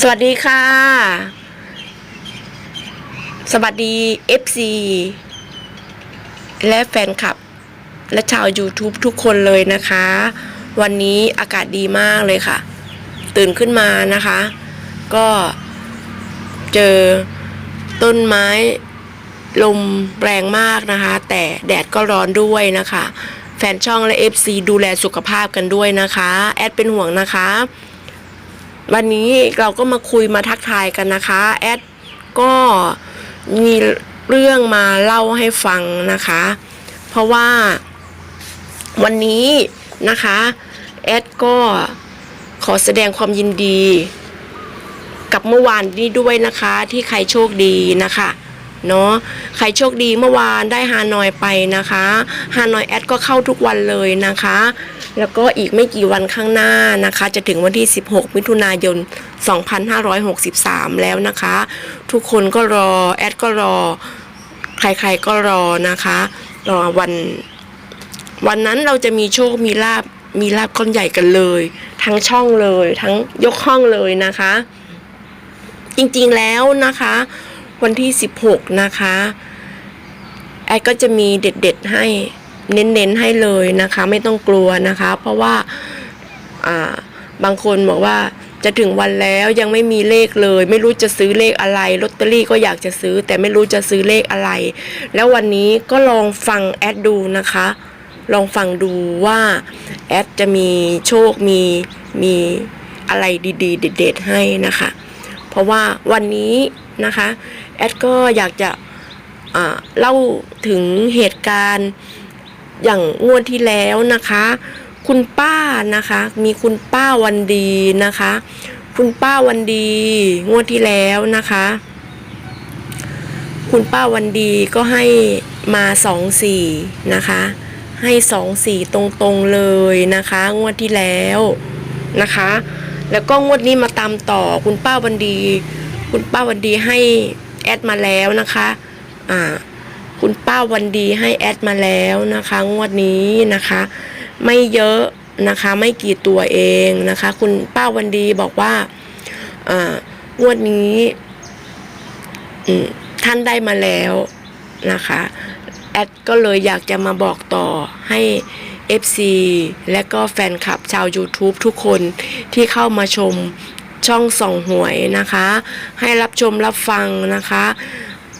สวัสดีค่ะ สวัสดี FC และแฟนคลับ และชาว YouTube ทุกคนเลยนะคะ วันนี้อากาศดีมากเลยค่ะ ตื่นขึ้นมานะคะ ก็เจอต้นไม้ลมแรงมากนะคะ แต่แดดก็ร้อนด้วยนะคะ แฟนช่องและ FC ดูแลสุขภาพกันด้วยนะคะ แอดเป็นห่วงนะคะ วันนี้เราก็มาคุยมาทักทายกันนะคะ แอดก็มีเรื่องมาเล่าให้ฟังนะคะ เพราะว่าวันนี้นะคะแอดก็ขอแสดงความยินดี กับเมื่อวานนี้ด้วยนะคะ ที่ใครโชคดีนะคะเนาะใครโชคดีเมื่อวานได้ฮานอยไปนะคะฮานอยแอดก็เข้าทุกวันเลยนะคะ แล้วก็อีกไม่กี่วันข้างหน้านะคะ จะถึงวันที่ 16 มิถุนายน 2563 แล้วนะคะ ทุกคนก็รอ แอดก็รอ ใครๆก็รอนะคะ รอวัน วันนั้นเราจะมีโชค มีลาบ มีลาบก้อนใหญ่กันเลย ทั้งช่องเลย ทั้งยกห้องเลยนะคะ จริงๆแล้วนะคะ วันที่ 16 นะคะ แอดก็จะมีเด็ดๆให้ เน้นๆให้เลยนะคะ ไม่ต้องกลัวนะคะ เพราะว่าบางคนบอกว่าจะถึงวันแล้วยังไม่มีเลขเลย ไม่รู้จะซื้อเลขอะไรลอตเตอรี่ก็อยากจะซื้อ แต่ไม่รู้จะซื้อเลขอะไร แล้ววันนี้ก็ลองฟังแอดดูนะคะ ลองฟังดูว่าแอดจะมีโชคมีมีอะไรดีๆ เด็ดๆให้นะคะ เพราะว่าวันนี้นะคะแอดก็อยากจะเล่าถึงเหตุการณ์ อย่างงวดที่แล้วนะคะ คุณป้านะคะ มีคุณป้าวันดีนะคะ คุณป้าวันดี งวดที่แล้วนะคะ คุณป้าวันดีก็ให้มาสองสี่นะคะ ให้สองสี่ตรงๆเลยนะคะ งวดที่แล้วนะคะ แล้วก็งวดนี้มาตามต่อคุณป้าวันดี คุณป้าวันดีให้แอดมาแล้วนะคะ อ่า คุณป้าวันดีให้แอดมาแล้วนะคะ งวดนี้นะคะ ไม่เยอะนะคะไม่กี่ตัวเองนะคะ คุณป้าวันดีบอกว่าอ่งวดนี้ท่านได้มาแล้วนะคะแอดก็เลยอยากจะมาบอกต่อให้ FC และก็แฟนคลับชาว YouTube ทุกคนที่เข้ามาชมช่องส่องหวยนะคะ ให้รับชมรับฟังนะคะ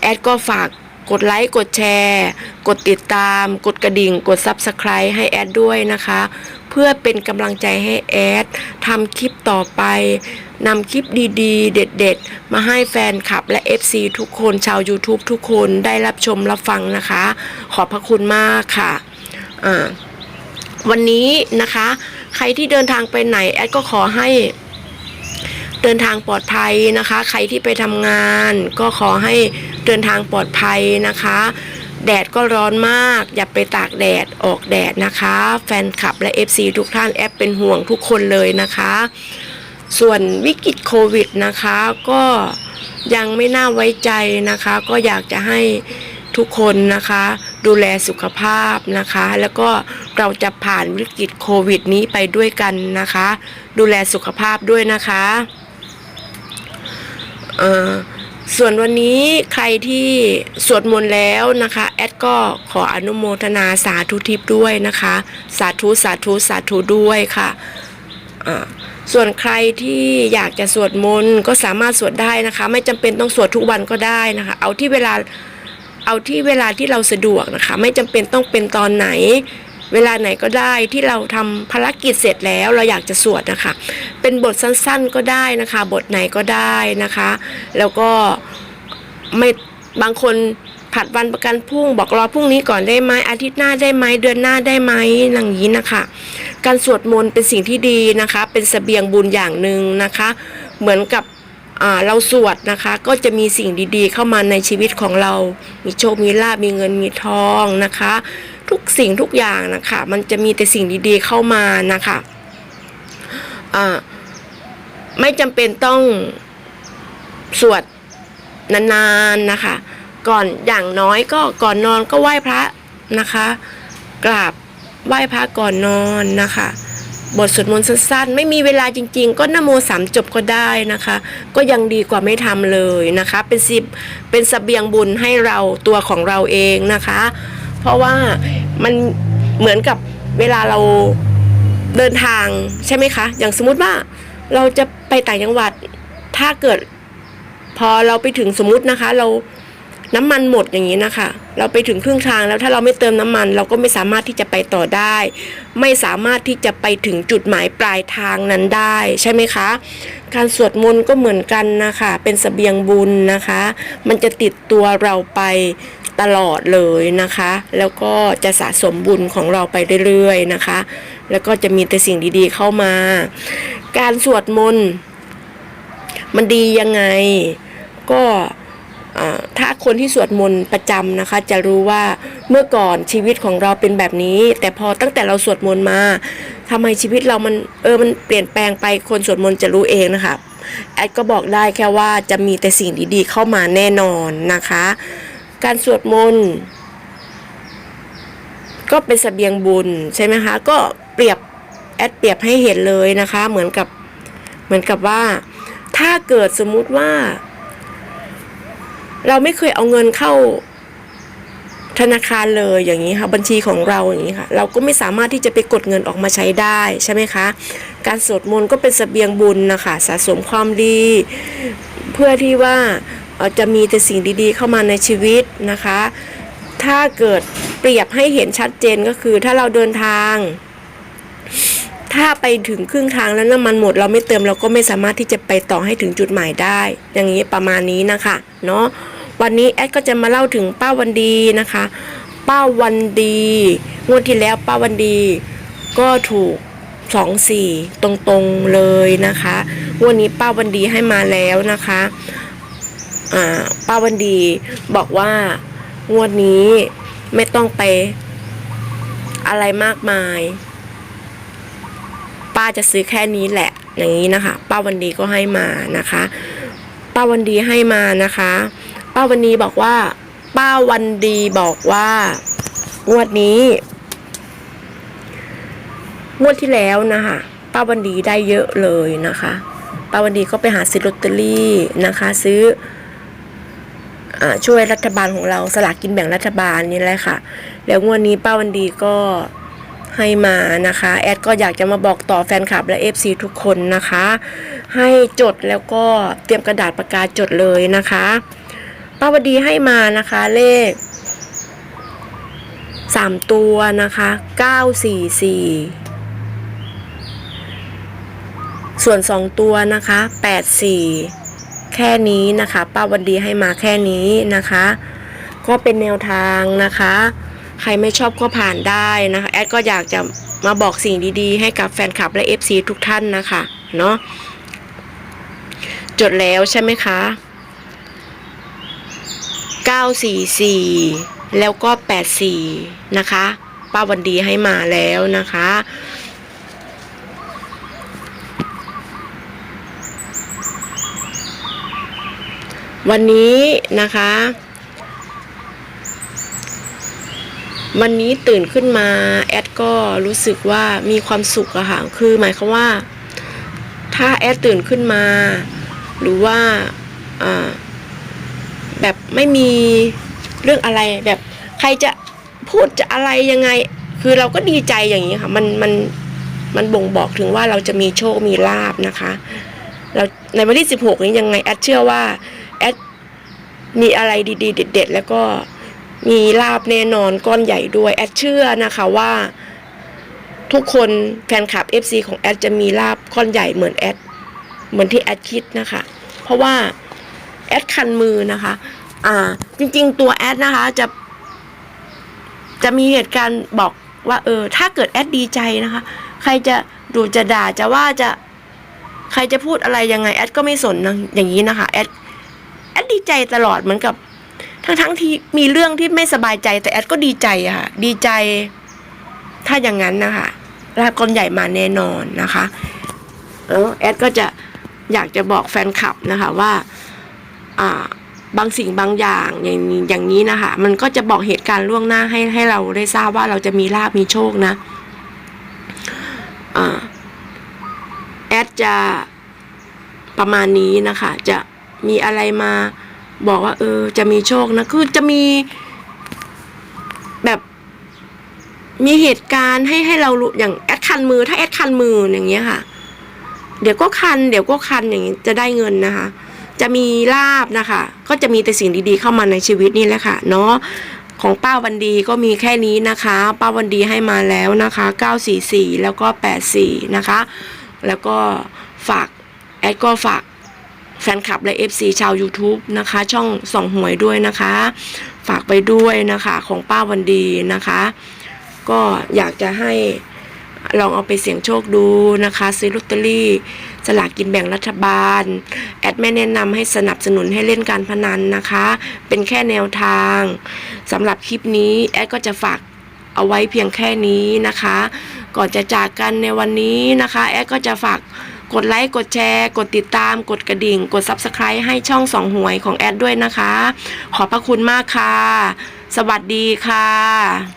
แอดก็ฝาก กดไลค์ กดแชร์ กดติดตาม กดกระดิ่ง กด Subscribe ให้แอดด้วยนะคะ เพื่อเป็นกำลังใจให้แอดทำคลิปต่อไปนำคลิปดีๆ เด็ดๆ มาให้แฟนคลับและ FC ทุกคนชาว YouTube ทุกคนได้รับชมรับฟังนะคะ ขอบพระคุณมากค่ะอ่าวันนี้นะคะ ใครที่เดินทางไปไหน แอดก็ขอให้ เดินทางปลอดภัยนะคะ ใครที่ไปทำงาน ก็ขอให้เดินทางปลอดภัยนะคะ แดดก็ร้อนมาก อย่าไปตากแดดออกแดดนะคะ แฟนคลับและ FC ทุกท่านแอปเป็นห่วงทุกคนเลยนะคะ ส่วนวิกฤตโควิดนะคะก็ยังไม่น่าไว้ใจนะคะ ก็อยากจะให้ทุกคนนะคะ ดูแลสุขภาพนะคะ แล้วก็เราจะผ่านวิกฤตโควิดนี้ไปด้วยกันนะคะ ดูแลสุขภาพด้วยนะคะ ส่วนวันนี้ใครที่สวดมนต์แล้วนะคะ แอดก็ขออนุโมทนาสาธุทิพย์ด้วยนะคะ สาธุสาธุสาธุด้วยค่ะส่วนใครที่อยากจะสวดมนต์ก็สามารถสวดได้นะคะ ไม่จำเป็นต้องสวดทุกวันก็ได้นะคะ เอาที่เวลาเอาที่เวลาที่เราสะดวกนะคะ ไม่จำเป็นต้องเป็นตอนไหน เวลาไหนก็ได้ที่เราทำภารกิจเสร็จแล้วเราอยากจะสวดนะคะ เป็นบทสั้นๆก็ได้นะคะ บทไหนก็ได้นะคะ แล้วก็ไม่บางคนผัดวันประกันพรุ่ง บอกรอพรุ่งนี้ก่อนได้ไหมอาทิตย์หน้าได้ไหมเดือนหน้าได้ไหมอย่างนี้นะคะ การสวดมนต์เป็นสิ่งที่ดีนะคะ เป็นเสบียงบุญอย่างหนึ่งนะคะ เหมือนกับเราสวดนะคะก็จะมีสิ่งดีๆ เข้ามาในชีวิตของเรา มีโชค มีลาบมีเงิน มีทองนะคะ ทุกสิ่งทุกอย่างนะคะ มันจะมีแต่สิ่งดีๆเข้ามานะคะอ่าไม่จำเป็นต้องสวดนานๆนะคะ ก่อนอย่างน้อยก็ก่อนนอนก็ไหว้พระนะคะ กราบไหว้พระก่อนนอนนะคะบทสวดมนต์สั้นๆ ไม่มีเวลาจริง ๆ ก็นโมสามจบก็ได้นะคะ ก็ยังดีกว่าไม่ทำเลยนะคะ เป็นสิบเป็นสเสบียงบุญให้เราตัวของเราเองนะคะ ราะว่ามันเหมือนกับเวลาเราเดินทางใช่ไหมคะ อย่างสมมุติว่าเราจะไปต่างจังหวัด ถ้าเกิด พอเราไปถึงสมมุตินะคะ เราน้ำมันหมดอย่างนี้นะคะ เราไปถึงครึ่งทางแล้วถ้าเราไม่เติมน้ำมัน เราก็ไม่สามารถที่จะไปต่อได้ ไม่สามารถที่จะไปถึงจุดหมายปลายทางนั้นได้ใช่ไหมคะ การสวดมนต์ก็เหมือนกันนะคะ เป็นสเสบียงบุญนะคะ มันจะติดตัวเราไป ตลอดเลยนะคะ แล้วก็จะสะสมบุญของเราไปเรื่อยๆนะคะ แล้วก็จะมีแต่สิ่งดีๆเข้ามา การสวดมนต์มันดียังไง ก็ถ้าคนที่สวดมนต์ประจำนะคะ จะรู้ว่าเมื่อก่อนชีวิตของเราเป็นแบบนี้ แต่พอตั้งแต่เราสวดมนต์มาทำไมชีวิตเรามันเออมันเปลี่ยนแปลงไปคนสวดมนต์จะรู้เองนะคะแอดก็บอกได้แค่ว่าจะมีแต่สิ่งดีๆเข้ามาแน่นอนนะคะ การสวดมนต์ก็เป็นเสบียงบุญใช่ไหมคะ ก็เปรียบแอดเปรียบให้เห็นเลยนะคะ เหมือนกับเหมือนกับว่า ถ้าเกิดสมมุติว่า เราไม่เคยเอาเงินเข้าธนาคารเลยอย่างนี้ค่ะบัญชีของเราอย่างนี้ค่ะ เราก็ไม่สามารถที่จะไปกดเงินออกมาใช้ได้ใช่ไหมคะ การสวดมนต์ก็เป็นเสบียงบุญนะคะสะสมความดี เพื่อที่ว่า จะมีแต่สิ่งดีๆเข้ามาในชีวิตนะคะ ถ้าเกิดเปรียบให้เห็นชัดเจนก็คือถ้าเราเดินทาง ถ้าไปถึงครึ่งทางแล้วน้ำมันหมด เราไม่เติมเราก็ไม่สามารถที่จะไปต่อให้ถึงจุดหมายได้ อย่างนี้ประมาณนี้นะคะเนาะวันนี้แอดก็จะมาเล่าถึงป้าวันดีนะคะป้าวันดีงวดที่แล้วป้าวันดีก็ถูกสองสี่ตรงๆเลยนะคะ วันนี้ป้าวันดีให้มาแล้วนะคะ ป้าวันดีบอกว่างวดนี้ไม่ต้องไปอะไรมากมาย ป้าจะซื้อแค่นี้แหละ อย่างนี้นะคะ ป้าวันดีก็ให้มานะคะ ป้าวันดีให้มานะคะ ป้าวันดีบอกว่า ป้าวันดีบอกว่างวดนี้งวดที่แล้วนะคะป้าวันดีได้เยอะเลยนะคะ ป้าวันดีก็ไปหาซื้อลอตเตอรี่นะคะ ซื้อ ช่วยรัฐบาลของเราสลากกินแบ่งรัฐบาลนี่แหละค่ะ แล้วงวดนนี้ป้าวันดีก็ให้มานะคะ แอดก็อยากจะมาบอกต่อแฟนคลับและ FC ทุกคนนะคะ ให้จดแล้วก็เตรียมกระดาษปากกาจดเลยนะคะป้าวดีให้มานะคะเลขสามตัวนะคะเก้าสี่สี่ส่วนสองตัวนะคะแปดสี่ แค่นี้นะคะ ป้าวันดีให้มาแค่นี้นะคะ ก็เป็นแนวทางนะคะ ใครไม่ชอบก็ผ่านได้นะคะแอดก็อยากจะมาบอกสิ่งดีๆ ให้กับแฟนคลับและ FC ทุกท่านนะคะเนาะจดแล้วใช่ไหมคะ 944 แล้วก็ 84 นะคะ ป้าวันดีให้มาแล้วนะคะ วันนี้นะคะ วันนี้ตื่นขึ้นมาแอดก็รู้สึกว่ามีความสุขอะค่ะ คือหมายความว่า ถ้าแอดตื่นขึ้นมา หรือว่าแบบไม่มีเรื่องอะไรแบบใครจะพูดจะอะไรยังไง คือเราก็ดีใจอย่างนี้ค่ะ มันมันมันบ่งบอกถึงว่าเราจะมีโชคมีลาบนะคะ เราในวันที่สิบหกนี้ยังไงแอดเชื่อว่า มีอะไรดีๆ เด็ด ๆ แล้วก็มีลาบแน่นอนก้อนใหญ่ด้วย แอดเชื่อนะคะว่า ทุกคนแฟนคลับ FC ของแอดจะมีลาบก้อนใหญ่เหมือนแอดเหมือนที่แอดคิดนะคะ เพราะว่าแอดคันมือนะคะ อ่า จริง ๆ ตัวแอดนะคะจะจะมีเหตุการณ์บอกว่า เออ ถ้าเกิดแอดดีใจนะคะ ใครจะดูจะด่าจะว่าจะใครจะพูดอะไรยังไงแอดก็ไม่สนนะอย่างนี้นะคะแอด แอดดีใจตลอดเหมือนกับ ทั้งทั้งๆที่มีเรื่องที่ไม่สบายใจแต่แอดก็ดีใจอะค่ะดีใจ ถ้าอย่างนั้นนะคะลาบก้อนใหญ่มาแน่นอนนะคะแล้วแอดก็จะอยากจะบอกแฟนคลับนะคะว่า อ่าบางสิ่งบางอย่างอย่างนี้อย่างนี้นะคะ มันก็จะบอกเหตุการณ์ล่วงหน้าให้ให้เราได้ทราบว่าเราจะมีลาบมีโชคนะอ่าดจะประมาณนี้นะคะ จะ มีอะไรมาบอกว่า เออ จะมีโชคนะคือจะมีแบบ มีเหตุการณ์ให้ให้เรารู้อย่างแอดคันมือ ถ้าแอดคันมืออย่างเงี้ยค่ะ เดี๋ยวก็คัน เดี๋ยวก็คันอย่างนี้จะได้เงินนะคะ จะมีลาบนะคะ ก็จะมีแต่สิ่งดีๆเข้ามาในชีวิตนี่แหละค่ะ เนาะของป้าวันดีก็มีแค่นี้นะคะ ป้าวันดีให้มาแล้วนะคะ 944 แล้วก็ 84 นะคะ แล้วก็ฝาก แอดก็ฝาก แฟนคลับและ FC ชาว YouTube นะคะ ช่องส่องหวยด้วยนะคะ ฝากไปด้วยนะคะของป้าวันดีนะคะ ก็อยากจะให้ลองเอาไปเสี่ยงโชคดูนะคะ ซื้อลอตเตอรี่สลากกินแบ่งรัฐบาล แอดไม่แนะนำให้สนับสนุนให้เล่นการพนันนะคะ เป็นแค่แนวทางสำหรับคลิปนี้ แอดก็จะฝากเอาไว้เพียงแค่นี้นะคะ ก่อนจะจากกันในวันนี้นะคะ แอดก็จะฝาก กดไลค์กดแชร์ กดติดตาม กดกระดิ่ง กด Subscribe ให้ช่องสองหวยของแอดด้วยนะคะ ขอบพระคุณมากค่ะ สวัสดีค่ะ